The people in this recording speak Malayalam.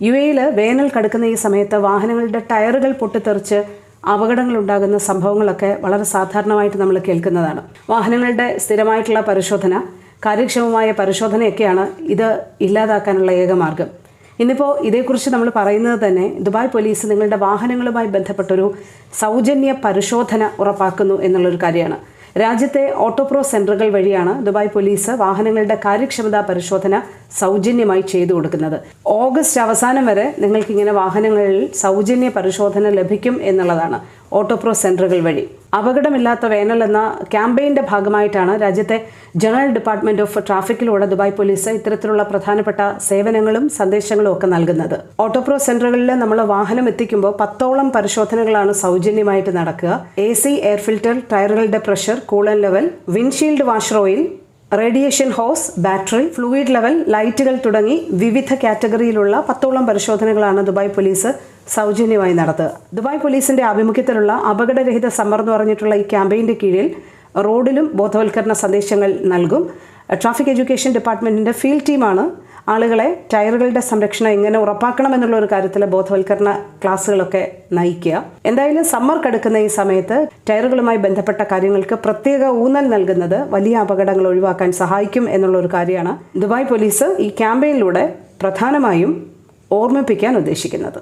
യു എയിൽ വേനൽ കടുക്കുന്ന ഈ സമയത്ത് വാഹനങ്ങളുടെ ടയറുകൾ പൊട്ടിത്തെറിച്ച് അപകടങ്ങൾ ഉണ്ടാകുന്ന സംഭവങ്ങളൊക്കെ വളരെ സാധാരണമായിട്ട് നമ്മൾ കേൾക്കുന്നതാണ്. വാഹനങ്ങളുടെ സ്ഥിരമായിട്ടുള്ള പരിശോധന കാര്യക്ഷമമായ പരിശോധനയൊക്കെയാണ് ഇത് ഇല്ലാതാക്കാനുള്ള ഏക മാർഗം. ഇന്നിപ്പോൾ ഇതേക്കുറിച്ച് നമ്മൾ പറയുന്നത് തന്നെ ദുബായ് പോലീസ് നിങ്ങളുടെ വാഹനങ്ങളുമായി ബന്ധപ്പെട്ടൊരു സൗജന്യ പരിശോധന ഉറപ്പാക്കുന്നു എന്നുള്ളൊരു കാര്യമാണ്. രാജ്യത്തെ ഓട്ടോപ്രോ സെന്ററുകൾ വഴിയാണ് ദുബായ് പോലീസ് വാഹനങ്ങളുടെ കാര്യക്ഷമതാ പരിശോധന സൗജന്യമായി ചെയ്തു കൊടുക്കുന്നത്. ഓഗസ്റ്റ് അവസാനം വരെ നിങ്ങൾക്ക് ഇങ്ങനെ വാഹനങ്ങളിൽ സൗജന്യ പരിശോധന ലഭിക്കും എന്നുള്ളതാണ് ഓട്ടോപ്രോ സെന്ററുകൾ വഴി. അപകടമില്ലാത്ത വേനൽ എന്ന ക്യാമ്പയിന്റെ ഭാഗമായിട്ടാണ് രാജ്യത്തെ ജനറൽ ഡിപ്പാർട്ട്മെന്റ് ഓഫ് ട്രാഫിക്കിലൂടെ ദുബായ് പോലീസ് ഇത്തരത്തിലുള്ള പ്രധാനപ്പെട്ട സേവനങ്ങളും സന്ദേശങ്ങളും ഒക്കെ നൽകുന്നത്. ഓട്ടോപ്രോ സെന്ററുകളിൽ നമ്മൾ വാഹനം എത്തിക്കുമ്പോൾ പത്തോളം പരിശോധനകളാണ് സൗജന്യമായിട്ട് നടക്കുക. A C air filter ടയറുകളുടെ pressure coolant level windshield washer oil radiation hose battery fluid level ലൈറ്റുകൾ തുടങ്ങി വിവിധ കാറ്റഗറിയിലുള്ള പത്തോളം പരിശോധനകളാണ് ദുബായ് പോലീസ് സൗജന്യമായി നടത്തുക ദുബായ് പോലീസിന്റെ ആഭിമുഖ്യത്തിലുള്ള അപകടരഹിത സമ്മർ എന്ന് പറഞ്ഞിട്ടുള്ള ഈ ക്യാമ്പയിന്റെ കീഴിൽ റോഡിലും ബോധവൽക്കരണ സന്ദേശങ്ങൾ നൽകും. ട്രാഫിക് എഡ്യൂക്കേഷൻ ഡിപ്പാർട്ട്മെന്റിന്റെ ഫീൽഡ് ടീമാണ് ആളുകളെ ടയറുകളുടെ സംരക്ഷണം എങ്ങനെ ഉറപ്പാക്കണം എന്നുള്ള ഒരു കാര്യത്തിൽ ബോധവൽക്കരണ ക്ലാസ്സുകളൊക്കെ നയിക്കുക. എന്തായാലും സമ്മർ കടക്കുന്ന ഈ സമയത്ത് ടയറുകളുമായി ബന്ധപ്പെട്ട കാര്യങ്ങൾക്ക് പ്രത്യേക ഊന്നൽ നൽകുന്നത് വലിയ അപകടങ്ങൾ ഒഴിവാക്കാൻ സഹായിക്കും എന്നുള്ള ഒരു കാര്യമാണ് ദുബായ് പോലീസ് ഈ ക്യാമ്പയിനിലൂടെ പ്രധാനമായും ഓർമ്മിപ്പിക്കാൻ ഉദ്ദേശിക്കുന്നത്.